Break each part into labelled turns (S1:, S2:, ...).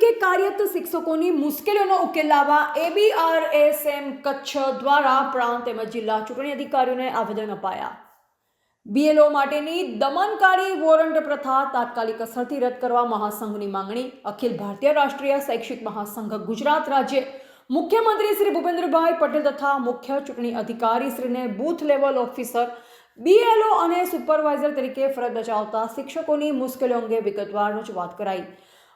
S1: તરીકે કાર્યરત શિક્ષકોની મુશ્કેલીઓનો ઉકેલ લાવવા એબીઆરએસએમ કચ્છ દ્વારા પ્રાંત તેમજ જિલ્લા ચૂંટણી અધિકારીઓને આવેદન અપાયા. બીએલઓ માટેની દમનકારી વોરંટ પ્રથા તાત્કાલિક અસરથી રદ કરવા મહાસંઘની માંગણી. અખિલ ભારતીય રાષ્ટ્રીય શૈક્ષિક મહાસંઘ ગુજરાત રાજ્ય મુખ્યમંત્રી શ્રી ભૂપેન્દ્રભાઈ પટેલ તથા મુખ્ય ચૂંટણી અધિકારી શ્રીને બૂથ લેવલ ઓફિસર બીએલઓ અને સુપરવાઇઝર તરીકે ફરજ બજાવતા શિક્ષકોની મુશ્કેલીઓ અંગે વિગતવાર રજૂઆત કરાઈ.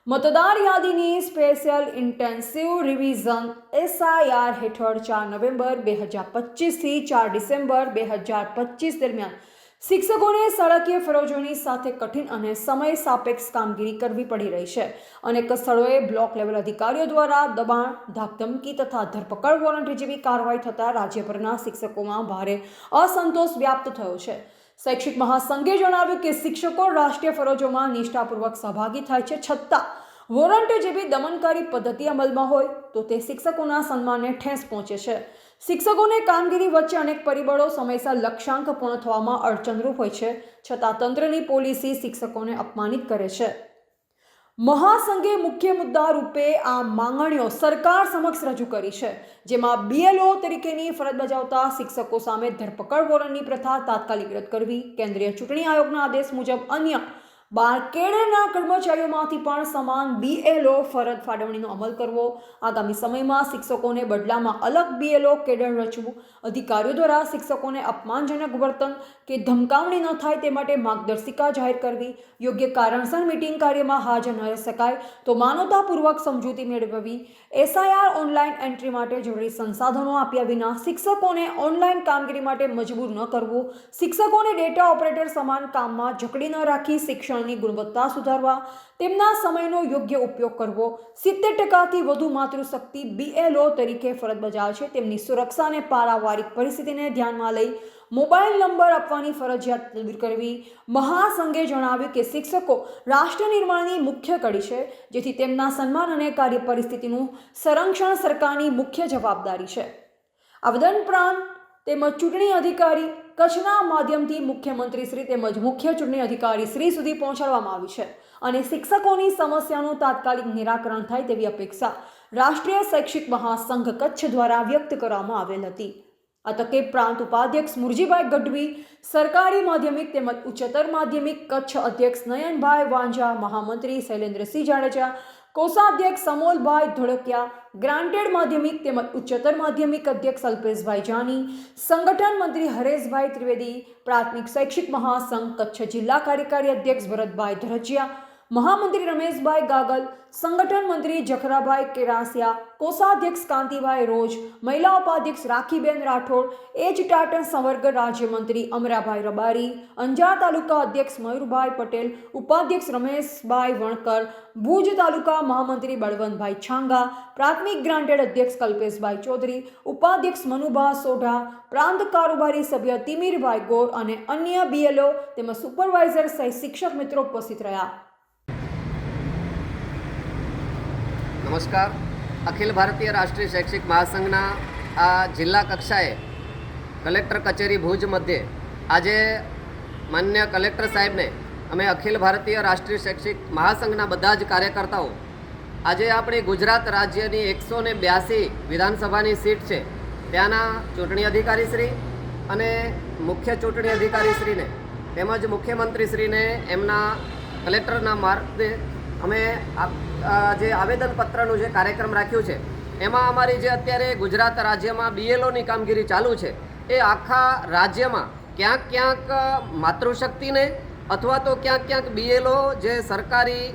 S1: મતદાર યાદીની સ્પેશિયલ ઇન્ટેન્સિવ રિવિઝન એસઆઈઆર હેઠળ ચાર નવેમ્બર બે હજાર પચીસથી ચાર ડિસેમ્બર બે હજાર પચીસ દરમિયાન શિક્ષકોને શાળાકીય ફરજોની સાથે કઠિન અને સમય સાપેક્ષ કામગીરી કરવી પડી રહી છે અનેક સ્થળોએ બ્લોક લેવલ અધિકારીઓ દ્વારા દબાણ, ધાકધમકી તથા ધરપકડ વોરંટ જેવી કાર્યવાહી થતાં રાજ્યભરના શિક્ષકોમાં ભારે અસંતોષ વ્યાપ્ત થયો છે. શૈક્ષિક મહાસંઘે જણાવ્યું કે શિક્ષકો રાષ્ટ્રીય ફરજોમાં નિષ્ઠાપૂર્વક સહભાગી થાય છે છતાં વોરંટ જેવી દમનકારી પદ્ધતિ અમલમાં હોય તો તે શિક્ષકોના સન્માનને ઠેસ પહોંચે છે. શિક્ષકોને કામગીરી વચ્ચે અનેક પરિબળો સમયસર લક્ષ્યાંક પૂર્ણ થવામાં અડચણરૂપ હોય છે, છતાં તંત્રની પોલિસી શિક્ષકોને અપમાનિત કરે છે. મહાસંઘે મુખ્ય મુદ્દા રૂપે આ માંગણીઓ સરકાર સમક્ષ રજૂ કરી છે, જેમાં બીએલઓ તરીકેની ફરજ બજાવતા શિક્ષકો સામે ધરપકડ વોરંટની પ્રથા તાત્કાલિક રદ કરવી, કેન્દ્રીય ચૂંટણી આયોગના આદેશ મુજબ અન્ય બાર કેડરના કર્મચારીઓમાંથી પણ સમાન બીએલઓ ફરજ ફાળવણીનો અમલ કરવો. આગામી સમયમાં શિક્ષકોને બદલામાં અલગ બીએલઓ કેડર રચવું. અધિકારીઓ દ્વારા શિક્ષકોને અપમાનજનક વર્તન કે ધમકાવણી ન થાય તે માટે માર્ગદર્શિકા જાહેર કરવી. યોગ્ય કારણસર મીટિંગ કાર્યમાં હાજર ન શકાય તો માનવતાપૂર્વક સમજૂતી મેળવવી. એસઆઈઆર ઓનલાઈન એન્ટ્રી માટે જરૂરી સંસાધનો આપ્યા વિના શિક્ષકોને ઓનલાઈન કામગીરી માટે મજબૂર ન કરવું. શિક્ષકોને ડેટા ઓપરેટર સમાન કામમાં જકડી ન રાખી શિક્ષણની ગુણવત્તા સુધારવા, તેમના સમયનો યોગ્ય ઉપયોગ કરવો. સિત્તેર ટકાથી વધુ માતૃશક્તિ બીએલઓ તરીકે ફરજ બજાવે છે તેમની સુરક્ષા અને પારાવારિક પરિસ્થિતિને ધ્યાનમાં લઈ મોબાઈલ નંબર આપવાની ફરજિયાત દૂર કરવી. મહાસંઘે જણાવ્યું કે શિક્ષકો રાષ્ટ્ર નિર્માણની મુખ્ય કડી છે, જેથી તેમના સન્માન અને કાર્ય પરિસ્થિતિનું સંરક્ષણ સરકારની મુખ્ય જવાબદારી છે. આવેદન પ્રાંત તેમજ ચૂંટણી અધિકારી કચ્છના માધ્યમથી મુખ્યમંત્રી શ્રી તેમજ મુખ્ય ચૂંટણી અધિકારી શ્રી સુધી પહોંચાડવામાં આવી છે અને શિક્ષકોની સમસ્યાનું તાત્કાલિક નિરાકરણ થાય તેવી અપેક્ષા રાષ્ટ્રીય શૈક્ષિક મહાસંઘ કચ્છ દ્વારા વ્યક્ત કરવામાં આવેલ હતી. આ તકે પ્રાંત ઉપાધ્યક્ષ મુરજીભાઈ ગઢવી, સરકારી માધ્યમિક તેમજ ઉચ્ચતર માધ્યમિક કચ્છ અધ્યક્ષ નયનભાઈ વાંઝા, મહામંત્રી શૈલેન્દ્રસિંહ જાડેજા કોષાધ્યક્ષ સમોલભાઈ ધોળકિયા, ગ્રાન્ટેડ માધ્યમિક તેમજ ઉચ્ચતર માધ્યમિક અધ્યક્ષ અલ્પેશભાઈ જાની, સંગઠન મંત્રી હરેશભાઈ ત્રિવેદી, પ્રાથમિક શૈક્ષિક મહાસંઘ કચ્છ જિલ્લા કાર્યકારી અધ્યક્ષ ભરતભાઈ ધ્રજિયા મહામંત્રી રમેશભાઈ ગાગલ, સંગઠન મંત્રી જખરાભાઈ કેરાસિયા, કોષાધ્યક્ષ કાંતિભાઈ રોજ, મહિલા ઉપાધ્યક્ષ રાખીબેન રાઠોડ એજ ટાટન સંવર્ગ રાજ્યમંત્રી અમરાભાઈ રબારી, અંજાર તાલુકા અધ્યક્ષ મયુરભાઈ પટેલ, ઉપાધ્યક્ષ રમેશભાઈ વણકર, ભુજ તાલુકા મહામંત્રી બળવંતભાઈ છાંગા, પ્રાથમિક ગ્રાન્ટેડ અધ્યક્ષ કલ્પેશભાઈ ચૌધરી, ઉપાધ્યક્ષ મનુભા સોઢા, પ્રાંત કારોબારી સભ્ય તિમીરભાઈ ગોર અને અન્ય બીએલઓ તેમજ સુપરવાઇઝર સહિત શિક્ષક મિત્રો ઉપસ્થિત રહ્યા.
S2: નમસ્કાર. અખિલ ભારતીય રાષ્ટ્રીય શૈક્ષિક મહાસંઘના આ જિલ્લા કક્ષાએ કલેક્ટર કચેરી ભુજ મધ્યે આજે માન્ય કલેક્ટર સાહેબને અમે અખિલ ભારતીય રાષ્ટ્રીય શૈક્ષિક મહાસંઘના બધા જ કાર્યકર્તાઓ, આજે આપણી ગુજરાત રાજ્યની એકસો ને બ્યાસી વિધાનસભાની સીટ છે, ત્યાંના ચૂંટણી અધિકારી શ્રી અને મુખ્ય ચૂંટણી અધિકારી શ્રીને તેમજ મુખ્યમંત્રીશ્રીને એમના કલેક્ટરના માર્ગે અમે જે આવેદનપત્રનું જે કાર્યક્રમ રાખ્યું છે, એમાં અમારી જે અત્યારે ગુજરાત રાજ્યમાં બીએલઓની કામગીરી ચાલુ છે, એ આખા રાજ્યમાં ક્યાંક ક્યાંક માતૃશક્તિને અથવા તો ક્યાંક ક્યાંક બીએલઓ જે સરકારી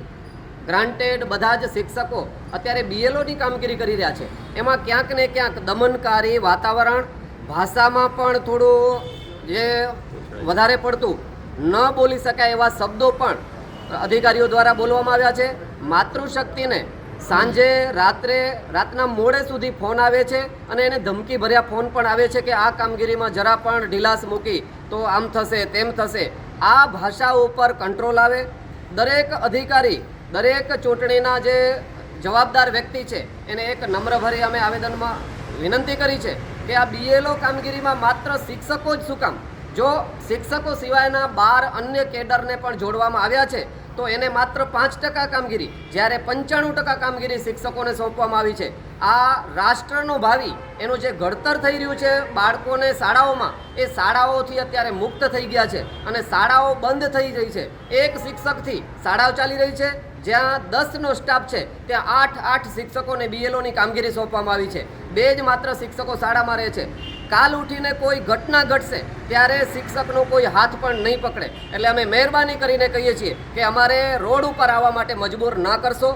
S2: ગ્રાન્ટેડ બધા જ શિક્ષકો અત્યારે બીએલઓની કામગીરી કરી રહ્યા છે. એમાં ક્યાંક ને ક્યાંક દમનકારી વાતાવરણ, ભાષામાં પણ થોડું જે વધારે પડતું ન બોલી શકાય એવા શબ્દો પણ અધિકારીઓ દ્વારા બોલવામાં આવ્યા છે. માતૃશક્તિને સાંજે રાત્રે, રાતના મોડે સુધી ફોન આવે છે અને એને ધમકી ભર્યા ફોન પણ આવે છે કે આ કામગીરીમાં જરા પણ ઢીલાસ મૂકી તો આમ થશે, તેમ થશે. આ ભાષા ઉપર કંટ્રોલ આવે. દરેક અધિકારી, દરેક ચૂંટણીના જે જવાબદાર વ્યક્તિ છે, એને એક નમ્રભરી અમે આવેદનમાં વિનંતી કરી છે કે આ બીએલઓ કામગીરીમાં માત્ર શિક્ષકો જ શું કામ? જો શિક્ષકો સિવાયના બાર અન્ય કેડરને પણ જોડવામાં આવ્યા છે તો એને માત્ર પાંચ ટકા કામગીરી, જ્યારે પંચાણું ટકા કામગીરી શિક્ષકોને સોંપવામાં આવી છે. આ રાષ્ટ્રનું ભાવિ, એનું જે ઘડતર થઈ રહ્યું છે બાળકોને શાળાઓમાં, એ શાળાઓથી અત્યારે મુક્ત થઈ ગયા છે અને શાળાઓ બંધ થઈ ગઈ છે. એક શિક્ષકથી શાળાઓ ચાલી રહી છે, જ્યાં દસનો સ્ટાફ છે, ત્યાં આઠ આઠ શિક્ષકોને બીએલઓની કામગીરી સોંપવામાં આવી છે. બે જ માત્ર શિક્ષકો શાળામાં રહે છે. કાલ ઉઠીને કોઈ ઘટના ઘટશે, ત્યારે શિક્ષકનો કોઈ હાથ પણ નહીં પકડે. એટલે અમે મહેરબાની કરીને કહીએ છીએ કે અમારે રોડ ઉપર આવવા માટે મજબૂર ના કરશો.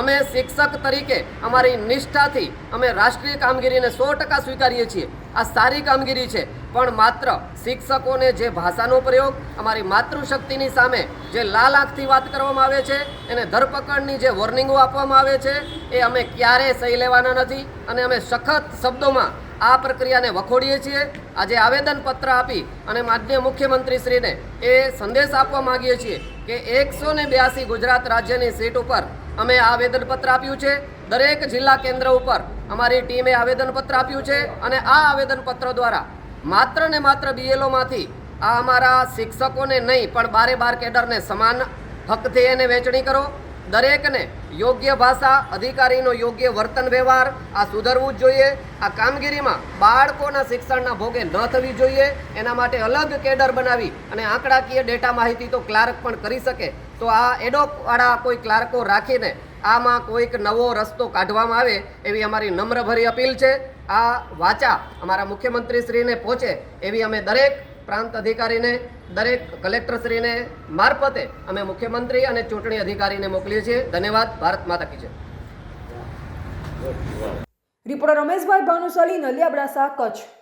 S2: અમે શિક્ષક તરીકે અમારી નિષ્ઠાથી અમે રાષ્ટ્રીય કામગીરીને સો ટકા સ્વીકારીએ છીએ. આ સારી કામગીરી છે, પણ માત્ર શિક્ષકોને જે ભાષાનો પ્રયોગ, અમારી માતૃશક્તિની સામે જે લાલ આંખથી વાત કરવામાં આવે છે, એને ધરપકડની જે વોર્નિંગો આપવામાં આવે છે, એ અમે ક્યારેય સહી લેવાના નથી. અને અમે સખત શબ્દોમાં આ પ્રક્રિયાને વખોડીએ છીએ. આજે આવેદનપત્ર આપી અને માન્ય મુખ્યમંત્રીશ્રીને એ સંદેશ આપવા માંગીએ છીએ કે એકસો ને બ્યાસી ગુજરાત રાજ્યની સીટ ઉપર અમે આવેદનપત્ર આપ્યું છે. દરેક જિલ્લા કેન્દ્ર ઉપર અમારી ટીમે આવેદનપત્ર આપ્યું છે અને આ આવેદનપત્ર દ્વારા માત્ર ને માત્ર બીએલઓમાંથી આ અમારા શિક્ષકોને નહીં પણ બારે બાર કેડરને સમાન હકથી એને વહેંચણી કરો. દરેકને યોગ્ય ભાષા, અધિકારીનો યોગ્ય વર્તન વ્યવહાર, આ સુધરવું જ જોઈએ. આ કામગીરીમાં બાળકોના શિક્ષણના ભોગે ન થવી જોઈએ. એના માટે અલગ કેડર બનાવી અને આંકડાકીય ડેટા માહિતી તો ક્લાર્ક પણ કરી શકે. તો આ એડોપવાળા કોઈ ક્લાર્કો રાખીને આમાં કોઈક નવો રસ્તો કાઢવામાં આવે એવી અમારી નમ્રભરી અપીલ છે. આ વાચા અમારા મુખ્યમંત્રીશ્રીને પહોંચે એવી અમે દરેક પ્રાંત અધિકારીને, દરેક કલેક્ટરશ્રીને મારફતે અમે મુખ્યમંત્રી અને ચૂંટણી અધિકારીને મોકલીએ છીએ. ધન્યવાદ. ભારત માતા કી જય.
S1: રિપોર્ટર રમેશભાઈ ભાનુશાલી, નલિયાબડાસા, કચ્છ.